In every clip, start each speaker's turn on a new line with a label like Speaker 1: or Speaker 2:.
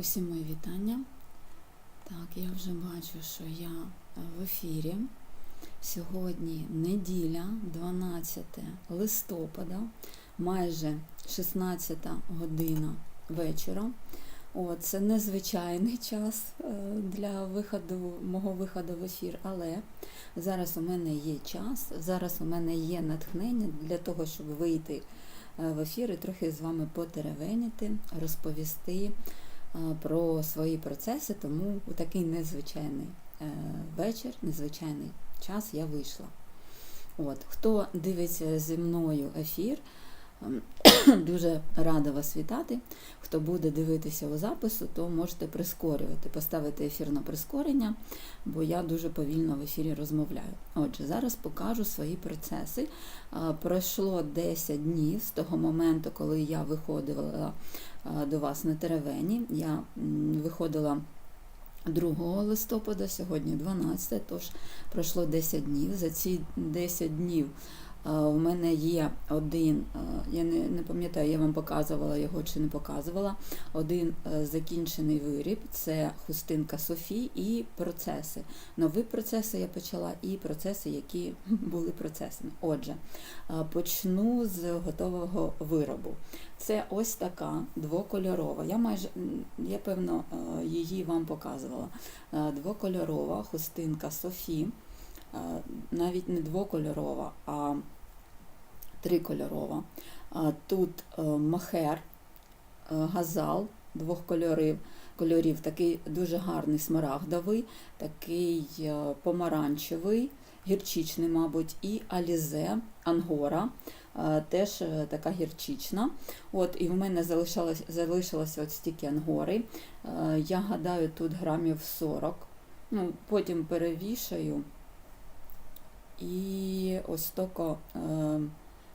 Speaker 1: Усім мої вітання. Так, я вже бачу, що я в ефірі. Сьогодні неділя, 12 листопада, майже 16 година вечора. О, це незвичайний час е, для виходу, мого виходу в ефір, але зараз у мене є час, зараз у мене є натхнення для того, щоб вийти е, в ефір і трохи з вами потеревеніти, розповісти про свої процеси, тому у такий незвичайний е, вечір, незвичайний час я вийшла. От, Хто дивиться зі мною ефір, дуже рада вас вітати. Хто буде дивитися у запису, то можете прискорювати, поставити ефір на прискорення, бо я дуже повільно в ефірі розмовляю. Отже, зараз покажу свої процеси. Пройшло 10 днів з того моменту, коли я виходила до вас на теревені. Я виходила 2 листопада, сьогодні 12, тож пройшло 10 днів. За ці 10 днів е, у мене є один, е, я не, не пам'ятаю, я вам показувала його чи не показувала. Один е, закінчений виріб це хустинка Софі і процеси. Нові процеси я почала, і процеси, які були процесами. Отже, почну з готового виробу. Це ось така двокольорова. Я майже я певно її вам показувала. Двокольорова хустинка Софі, навіть не двокольорова, а трикольорова. Тут е, махер, е, газал двох кольорів. Кольорів такий дуже гарний смарагдовий, такий е, помаранчевий, гірчичний, мабуть, і алізе, ангора, е, теж е, така гірчична. От, і в мене залишилось, залишилося от стільки ангори. Е, Я гадаю, тут грамів 40. Ну, потім перевішаю. І ось токо е,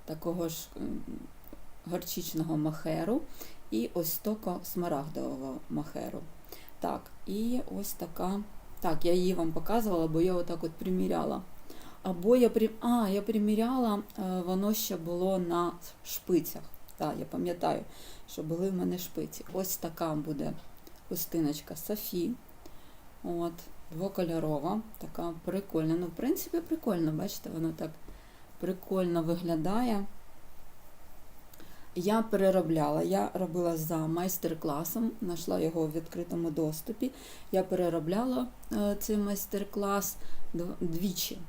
Speaker 1: такого ж горчичного махеру, і ось токо смарагдового махеру. Так, і ось така. Так, я її вам показувала, бо я отак от приміряла. Або я при... а, я приміряла, е, воно ще було на шпицях. Так, я пам'ятаю, що були в мене шпиці. Ось така буде хустиночка Софі. От, двокольорова, така прикольна. Ну, в принципі, прикольно, бачите, воно так прикольно виглядає. Я переробляла, я робила за майстер-класом, знайшла його в відкритому доступі. Я переробляла е, цей майстер-клас двічі.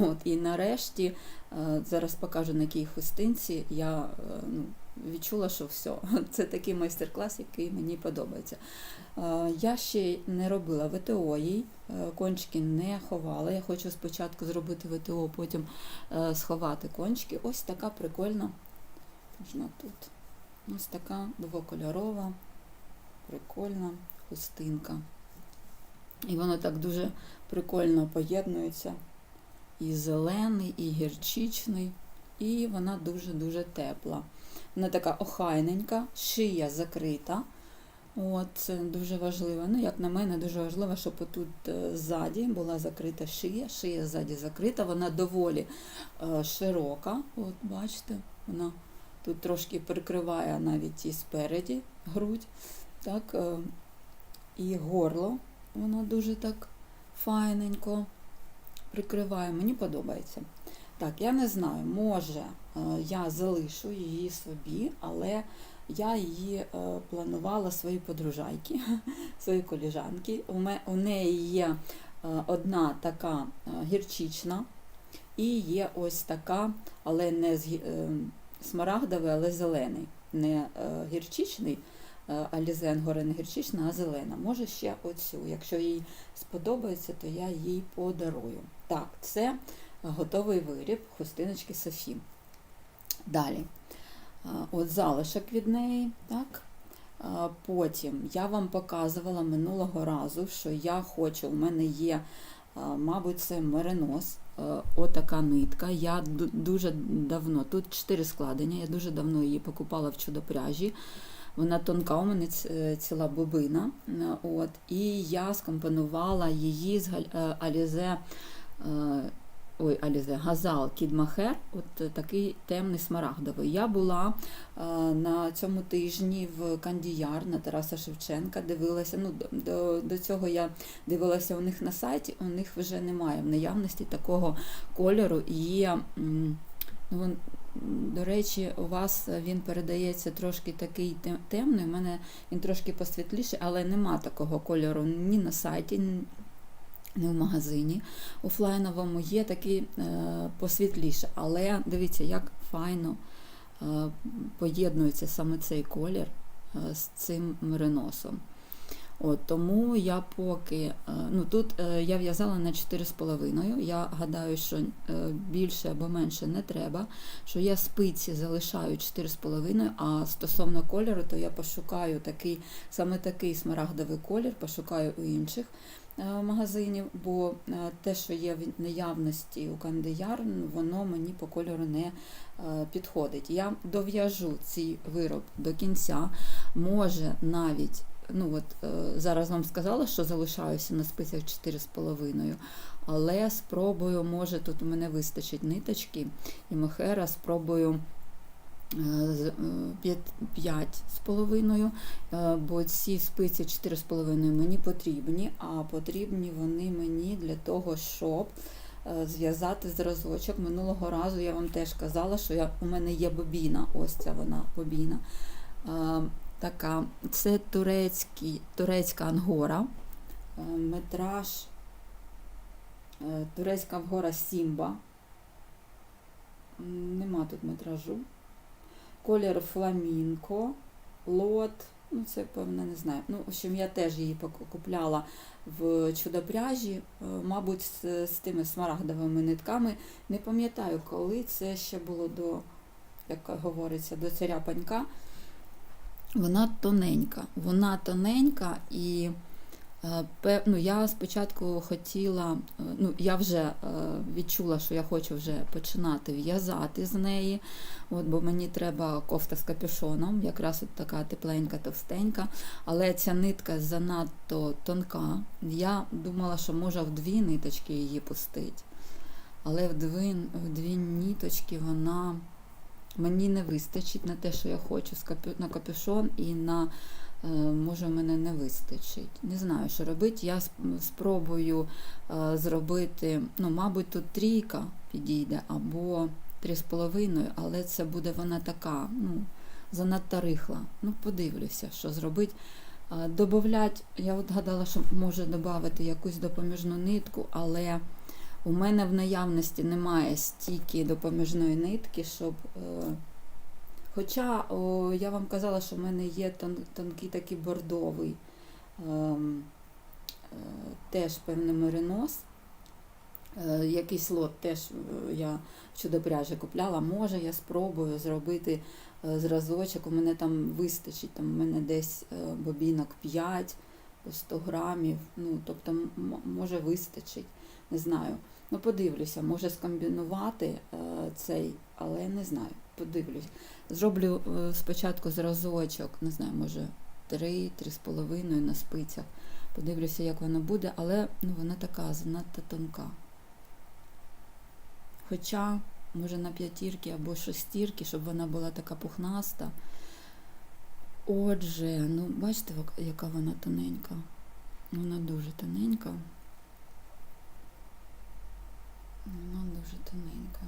Speaker 1: От, і нарешті, е, зараз покажу на якій хустинці, я е, ну, відчула, що все, це такий майстер-клас, який мені подобається. Е, Я ще не робила ВТО їй, е, кончики не ховала. Я хочу спочатку зробити ВТО, потім е, сховати кончики. Ось така прикольна. Можна тут. Ось така двокольорова, прикольна хустинка. І воно так дуже прикольно поєднується. І зелений, і гірчичний, і вона дуже-дуже тепла. Вона така охайненька, шия закрита. От, дуже важливо. Ну, як на мене, дуже важливо, щоб тут ззаді була закрита шия. Шия ззаді закрита, вона доволі е, широка. От, бачите, вона тут трошки прикриває навіть і спереді грудь. Так, е, і горло, воно дуже так файненько прикриває. Мені подобається. Так, я не знаю, може е, я залишу її собі, але я її е, планувала своїй подружайки, своїй коліжанки. У, неї є е, одна така е, гірчична, і є ось така, але не з, гі- е, смарагдовий, але зелений. Не е, гірчичний, е, Алізен горе не гірчична, а зелена. Може ще оцю. Якщо їй сподобається, то я їй подарую. Так, це готовий виріб хустиночки Софі. Далі. От залишок від неї, так. Потім я вам показувала минулого разу, що я хочу, у мене є, мабуть, це меринос, отака нитка. Я дуже давно, тут 4 складення, я дуже давно її покупала в чудопряжі. Вона тонка, у мене ціла бобина. е, От, і я скомпонувала її з галь- е, Alize е, ой, Алізе, Газал Кідмахер, от е, такий темний смарагдовий. Я була е, на цьому тижні в Кандіяр на Тараса Шевченка, дивилася. Ну, до- до, цього я дивилася у них на сайті, у них вже немає в наявності такого кольору. Є, ну, до речі, у вас він передається трошки такий темний, у мене він трошки посвітліший, але нема такого кольору ні на сайті, ні в магазині офлайновому. Є такий е, посвітліше. Але дивіться, як файно е, поєднується саме цей колір е, з цим мериносом. От, тому я поки. Ну, тут я в'язала на 4,5. Я гадаю, що більше або менше не треба. Що я спиці залишаю 4,5, а стосовно кольору, то я пошукаю такий, саме такий смарагдовий колір, пошукаю у інших магазинів, бо е, те, що є в наявності у Кандияр, ну, воно мені по кольору не е, підходить. Я дов'яжу цей вироб до кінця, може навіть. Ну от е, зараз вам сказала, що залишаюся на спицях 4,5, але спробую, може тут у мене вистачить ниточки і мохера, спробую е, е, 5,5, е, бо ці спиці 4,5 мені потрібні, а потрібні вони мені для того, щоб е, зв'язати зразочок. Минулого разу я вам теж казала, що я, у мене є бобіна, ось ця вона бобіна. Е, Така, це турецький, турецька ангора, е, метраж, е, турецька ангора Сімба. Нема тут метражу. Колір фламінко, лот. Ну, це, певно, не знаю. Ну, в общем, я теж її купляла в чудопряжі, е, мабуть, з, з тими смарагдовими нитками. Не пам'ятаю, коли це ще було до, як говориться, до царя панька. Вона тоненька. Вона тоненька і ну, я спочатку хотіла, е, ну, я вже е, відчула, що я хочу вже починати в'язати з неї, от, бо мені треба кофта з капюшоном, якраз от така тепленька, товстенька, але ця нитка занадто тонка. Я думала, що може в дві ниточки її пустити. Але в дві, в дві ниточки вона мені не вистачить на те, що я хочу на капюшон і на е, може мене не вистачить. Не знаю, що робити. Я спробую е, зробити, ну, мабуть, тут трійка підійде або три з половиною, але це буде вона така, ну, занадто рихла. Ну, подивлюся, що зробити. Е, Добавлять, я от гадала, що може додати якусь допоміжну нитку, але у мене в наявності немає стільки допоміжної нитки, щоб. Е, хоча о, я вам казала, що в мене є тон, тонкий такий бордовий, ем, е, теж певний меринос. Е, якийсь лот теж е, я в чудопряжі купляла. Може, я спробую зробити е, зразочок. У мене там вистачить, там у мене десь е, бобінок 5 по 100 грамів. Ну, тобто, може вистачить, не знаю. Ну, подивлюся, може скомбінувати е, цей, але я не знаю. Подивлюсь. Зроблю е, спочатку зразочок, не знаю, може 3, 3,5 на спицях. Подивлюся, як воно буде, але ну, вона така занадто тонка. Хоча, може, на п'ятірки або шестірки, щоб вона була така пухнаста. Отже, ну, бачите, яка вона тоненька. Вона дуже тоненька. Вона дуже тоненька.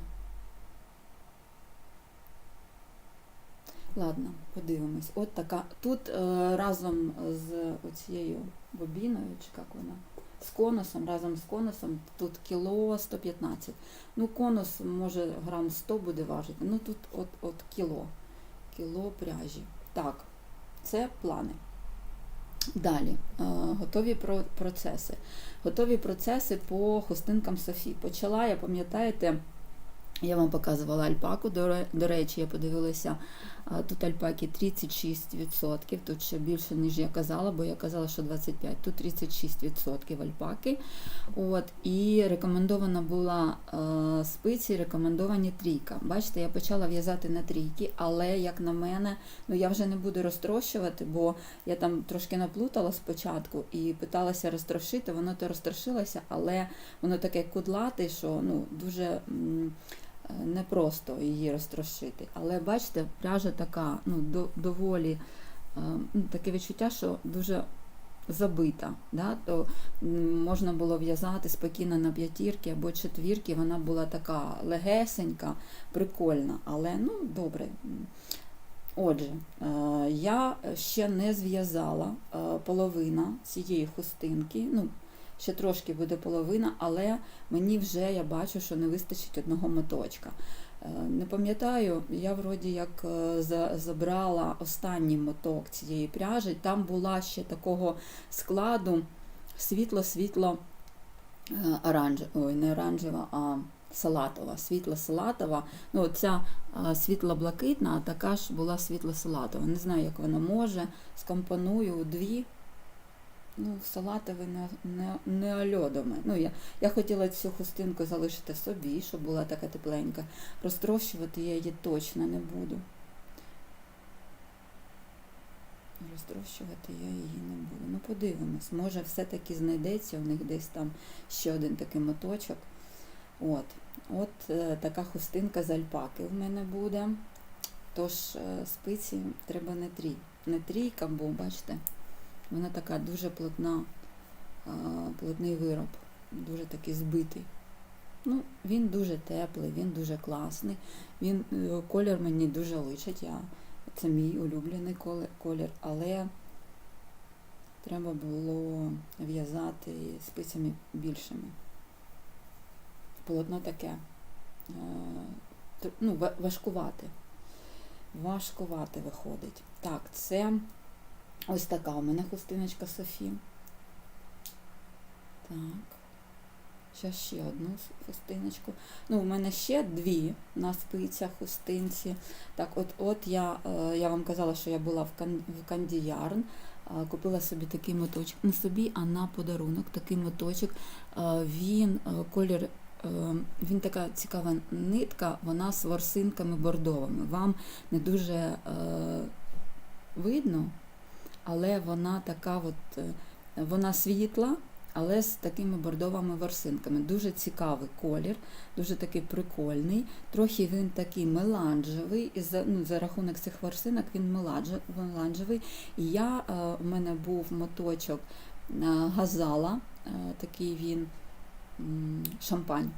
Speaker 1: Ладно, подивимось. От така. Тут е, разом з оцією бобіною, чи як вона, з конусом, разом з конусом, тут кіло 115. Ну, конус може грам 100 буде важити. Ну тут от, от кіло. Кіло пряжі. Так, це плани. Далі, е, готові про- процеси. Готові процеси по хустинкам Софі. Почала, я пам'ятаєте, Я вам показувала альпаку. До, речі, я подивилася, тут альпаки 36%, тут ще більше, ніж я казала, бо я казала, що 25%, тут 36% альпаки. От, і рекомендована була е, спиці, рекомендовані трійка. Бачите, я почала в'язати на трійки, але, як на мене, ну я вже не буду розтрощувати, бо я там трошки наплутала спочатку і питалася розтрошити, воно то розтрошилося, але воно таке кудлате, що ну, дуже. Непросто її розтрошити. Але бачите, пряжа така, ну, до, доволі е, ну, таке відчуття, що дуже забита. Да? То можна було в'язати спокійно на п'ятірки або четвірки. Вона була така легесенька, прикольна, але ну, добре. Отже, е, я ще не зв'язала е, половина цієї хустинки. Ну, ще трошки буде половина, але мені вже я бачу, що не вистачить одного моточка. Е, Не пам'ятаю, я вроді як е, забрала останній моток цієї пряжі. Там була ще такого складу світло-світло е, не оранжева, а салатова, світло-салатова. Ну, ця а, світло-блакитна, така ж була світло-салатова. Не знаю, як вона може. Скомпоную дві. Ну, салатовий не, не, не. Ну, я, я хотіла цю хустинку залишити собі, щоб була така тепленька. Розтрощувати я її точно не буду. Розтрощувати я її не буду. Ну, подивимось. Може, все-таки знайдеться у них десь там ще один такий моточок. От, от е, така хустинка з альпаки в мене буде. Тож е, спиці треба не трій. Не трійка, бо бачите, вона така дуже плотна, плотний вироб, дуже такий збитий. Ну, він дуже теплий, він дуже класний. Він, е, колір мені дуже личить. Я, це мій улюблений колір, але треба було в'язати спицями більшими полотно таке е, ну, ва- важкувате. Важкувате виходить. Так, це ось така у мене хустиночка Софі. Так. Зараз ще одну хустиночку. Ну, у мене ще дві на спицях хустинці. Так, от от я, е, я вам казала, що я була в, Кандіярн. е, Купила собі такий моточок. Не собі, а на подарунок. Такий моточок. Е, Він колір Він така цікава нитка, вона з ворсинками бордовими. Вам не дуже видно, але вона така, от, е, вона світла, але з такими бордовими ворсинками. Дуже цікавий колір, дуже такий прикольний. Трохи він такий меланжевий, і за, ну, за рахунок цих ворсинок він меланжевий. І я, е, у мене був моточок е, газала, е, такий він шампань.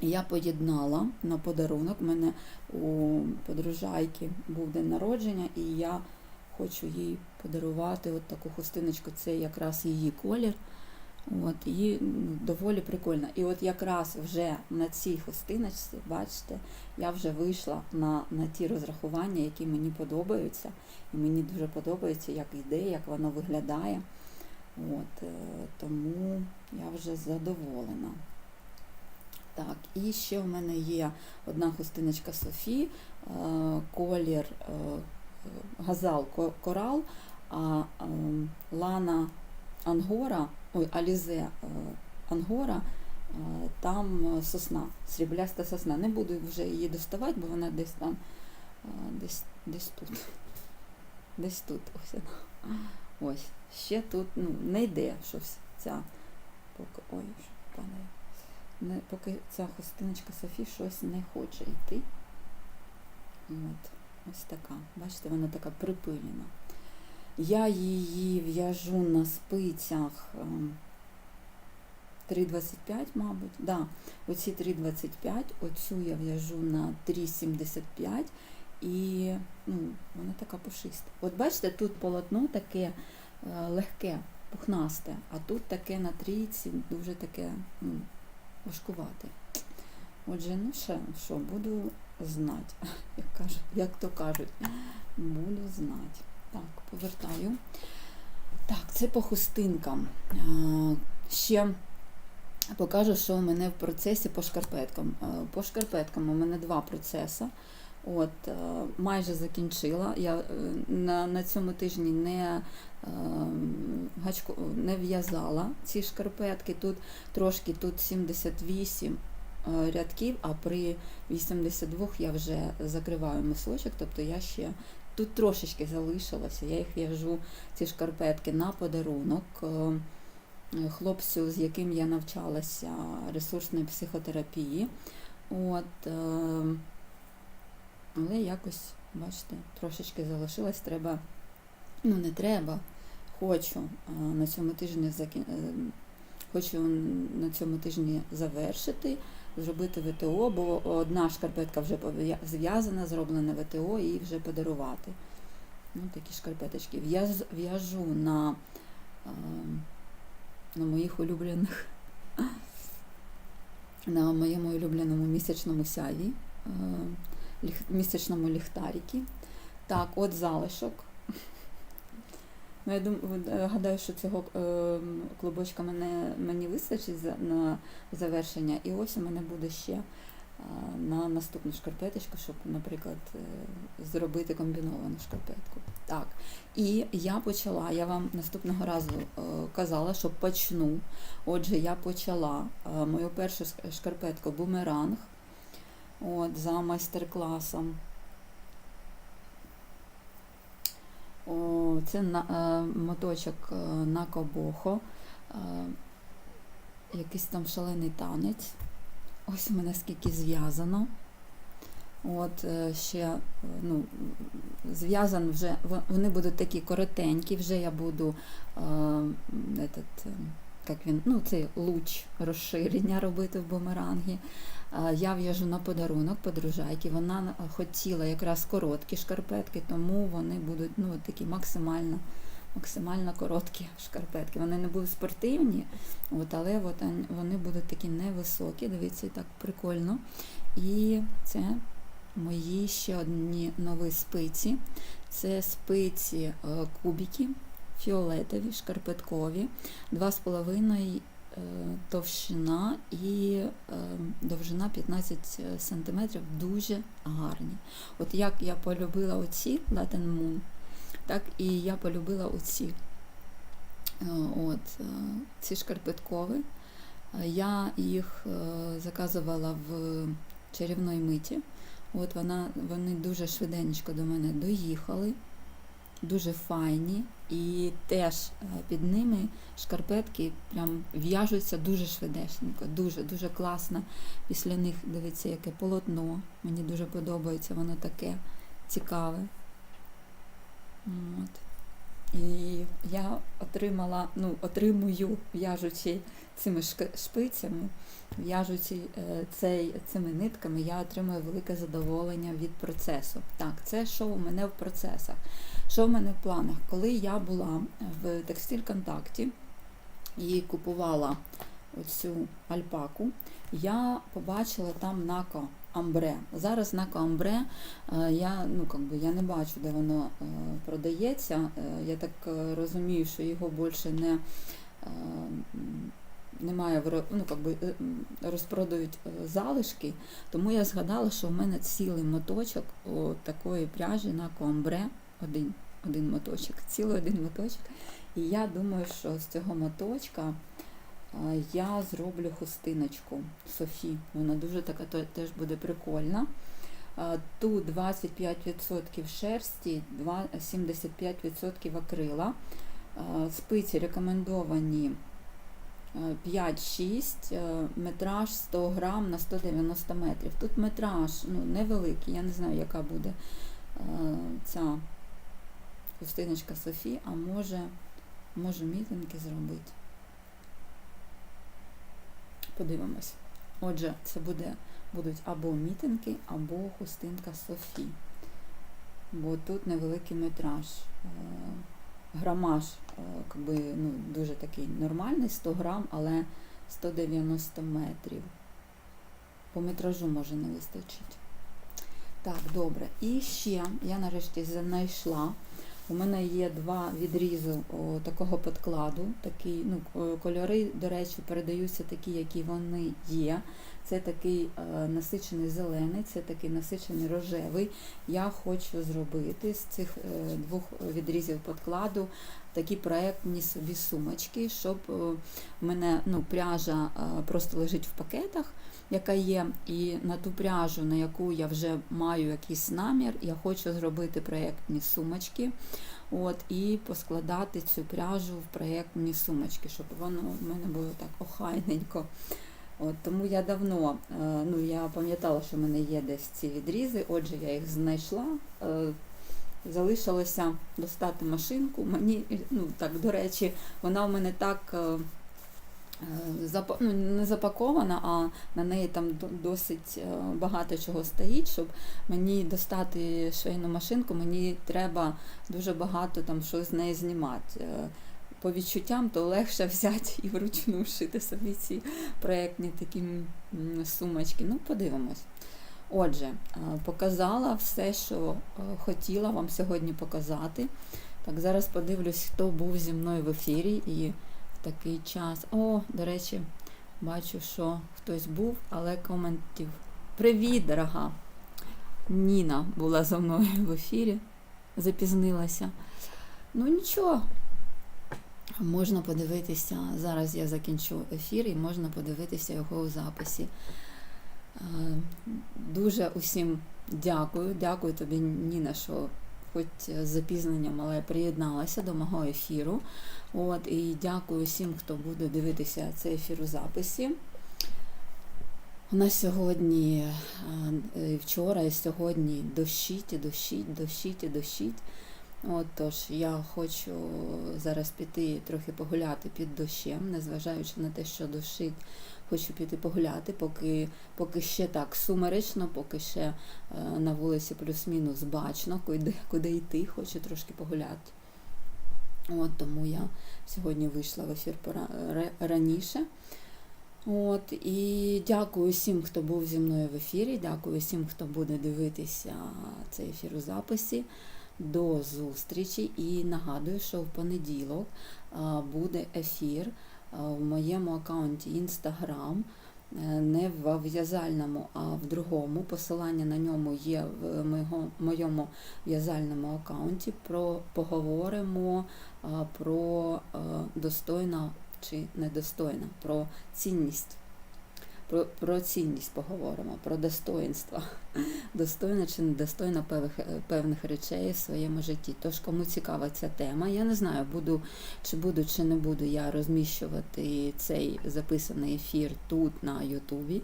Speaker 1: Я поєднала на подарунок. У мене у подружайки був день народження, і я хочу їй подарувати от таку хустиночку. Це якраз її колір. От, і ну, доволі прикольно. І от якраз вже на цій хустиночці, бачите, я вже вийшла на, на ті розрахування, які мені подобаються. І мені дуже подобається, як йде, як воно виглядає. От, е, тому я вже задоволена. Так, і ще в мене є одна хустиночка Софі, е, колір е, газал корал, а е, лана Ангора, ой, Алізе е, Ангора, е, там сосна, срібляста сосна. Не буду вже її доставати, бо вона десь там, е, десь, десь тут. Десь тут ось вона. Ось. Ще тут ну, не йде щось ця. Поки, ой, що падає. Не, поки ця хустиночка Софі щось не хоче йти. От, ось така. Бачите, вона така припилена. Я її в'яжу на спицях ем, 3,25, мабуть. Да, оці 3,25, оцю я в'яжу на 3,75 і ну, вона така пушиста. От бачите, тут полотно таке е, легке, пухнасте, а тут таке на трійці дуже таке ну, важкувате. Отже, ну ще що, буду знати, як, кажуть, як то кажуть, буду знати. Так, повертаю. Так, це по хустинкам. Ще Покажу, що у мене в процесі по шкарпеткам. По шкарпеткам у мене два процеси. От, е, майже закінчила. Я е, на, на цьому тижні не, е, не в'язала ці шкарпетки. Тут трошки тут 78 е, рядків, а при 82 я вже закриваю мисочок, тобто я ще тут трошечки залишилося. Я їх в'яжу, ці шкарпетки на подарунок. е, Хлопцю, з яким я навчалася ресурсної психотерапії. От, е, але якось, бачите, трошечки залишилось. Треба, ну не треба, хочу е, на цьому тижні закі... е, хочу на цьому тижні завершити, зробити ВТО, бо одна шкарпетка вже зв'язана, зроблена ВТО і вже подарувати. Ну, такі шкарпеточки. В'яжу на, е, на моїх улюблених, на моєму улюбленому місячному сяйві, е, місячному ліхтаріки. Так, от залишок. Ну, я думаю, гадаю, що цього е, клубочка мене, мені вистачить на завершення. І ось у мене буде ще е, на наступну шкарпеточку, щоб, наприклад, е, зробити комбіновану шкарпетку. Так. І я почала, я вам наступного разу е, казала, що почну. Отже, я почала е, мою першу шкарпетку бумеранг от, за майстер-класом. О, це е, моточок е, на кобохо, е, якийсь там шалений танець. Ось у мене скільки зв'язано. От ще ну, зв'язан вже, вони будуть такі коротенькі, вже я буду е, этот, е, як він, ну, цей луч розширення робити в бумерангі. Е, Я в'яжу на подарунок подружайки. Вона хотіла якраз короткі шкарпетки, тому вони будуть ну, такі максимально, максимально короткі шкарпетки. Вони не будуть спортивні, от, але от вони будуть такі невисокі. Дивіться, так прикольно. І це мої ще одні нові спиці. Це спиці е, кубики фіолетові, шкарпеткові, 2,5 е, товщина і е, довжина 15 см дуже гарні. От як я полюбила оці Latin Moon, так і я полюбила оці. Е, От, ці шкарпеткові. Я їх заказувала в чарівної миті. От вона, вони дуже швиденько до мене доїхали, дуже файні, і теж е, під ними шкарпетки прям в'яжуться дуже швидесенько, дуже дуже класно. Після них дивіться, яке полотно. Мені дуже подобається, воно таке цікаве. От. І я отримала, ну, отримую, в'яжучи цими шпицями, в'яжучи е, цей, цими нитками, я отримую велике задоволення від процесу. Так, це що у мене в процесах. Що в мене в планах? Коли я була в текстиль контакті і купувала оцю альпаку, я побачила там нако амбре. Зараз нако амбре е, я, ну, как би, я не бачу, де воно е, продається. Я так розумію, що його більше не. Немає ну, как би, е, розпродають е, залишки, тому я згадала, що в мене цілий моточок такої пряжі на комбре, один, один моточок, цілий один моточок. І я думаю, що з цього моточка е, я зроблю хустиночку Софі. Вона дуже така теж буде прикольна. Тут 25% шерсті, 75% акрила. Спиці рекомендовані 5-6, е, метраж 100 грам на 190 метрів. Тут метраж ну, невеликий, я не знаю, яка буде е, ця хустиночка Софі, а може, може мітинги зробити. Подивимось. Отже, це буде, будуть або мітинги, або хустинка Софі. Бо тут невеликий метраж. Грамаж е, якби, ну, дуже такий нормальний, 100 грам, але 190 метрів. По метражу може не вистачить. Так, добре. І ще я нарешті знайшла У мене є два відрізи о, такого подкладу. Такий, ну, кольори, до речі, передаються такі, які вони є. Це такий е, насичений зелений, це такий насичений рожевий. Я хочу зробити з цих е, двох відрізів подкладу такі проектні собі сумочки, щоб е, в мене ну, пряжа просто лежить в пакетах, яка є, і на ту пряжу, на яку я вже маю якийсь намір, я хочу зробити проектні сумочки. От, і поскладати цю пряжу в проєктні сумочки, щоб воно в мене було так охайненько. От, тому я давно, е, ну я пам'ятала, що в мене є десь ці відрізи, отже, я їх знайшла. е, Залишилося достати машинку. Мені, ну так, до речі, вона в мене так е, ну, не запакована, а на неї там досить багато чого стоїть, щоб мені достати швейну машинку, мені треба дуже багато там щось з неї знімати. По відчуттям, то легше взяти і вручну шити собі ці проєктні такі сумочки. Ну, подивимось. Отже, показала все, що е, хотіла вам сьогодні показати. Так, зараз подивлюсь, хто був зі мною в ефірі і в такий час. О, до речі, бачу, що хтось був, але коментів. Привіт, дорога! Ніна була за мною в ефірі, запізнилася. Ну нічого, можна подивитися. Зараз я закінчу ефір і можна подивитися його у записі. Е, Дуже усім дякую. Дякую тобі, Ніна, що хоч з запізненням, але приєдналася до мого ефіру. От, і дякую всім, хто буде дивитися цей ефір у записі. У нас сьогодні, е, вчора і сьогодні дощить, дощить, дощить дощить. От, тож я хочу зараз піти трохи погуляти під дощем, незважаючи на те, що дощить, хочу піти погуляти, поки, поки ще так сумеречно, поки ще е, на вулиці плюс-мінус бачно, куди, куди йти, хочу трошки погуляти. От, тому я сьогодні вийшла в ефір раніше. От, і дякую всім, хто був зі мною в ефірі. Дякую всім, хто буде дивитися цей ефір у записі. До зустрічі і нагадую, що в понеділок буде ефір в моєму аккаунті Instagram, е, не в в'язальному, а в другому. Посилання на ньому є в моєму в'язальному аккаунті. Про поговоримо про а, достойна чи недостойна, про цінність. Про, про цінність поговоримо, про достоинство. Достойна чи недостойна певних, певних речей в своєму житті. Тож, кому цікава ця тема, я не знаю, буду чи буду, чи не буду я розміщувати цей записаний ефір тут на Ютубі.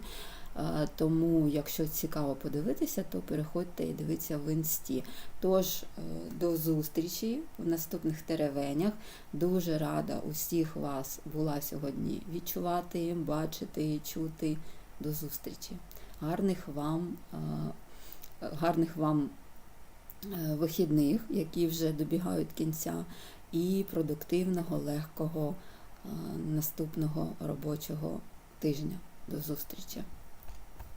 Speaker 1: Е, Тому, якщо цікаво подивитися, то переходьте і дивіться в інсті. Тож, е, до зустрічі в наступних теревенях. Дуже рада усіх вас була сьогодні відчувати, бачити, чути. До зустрічі. Гарних вам, е, гарних вам вихідних, які вже добігають кінця, і продуктивного, легкого наступного робочого тижня. До зустрічі!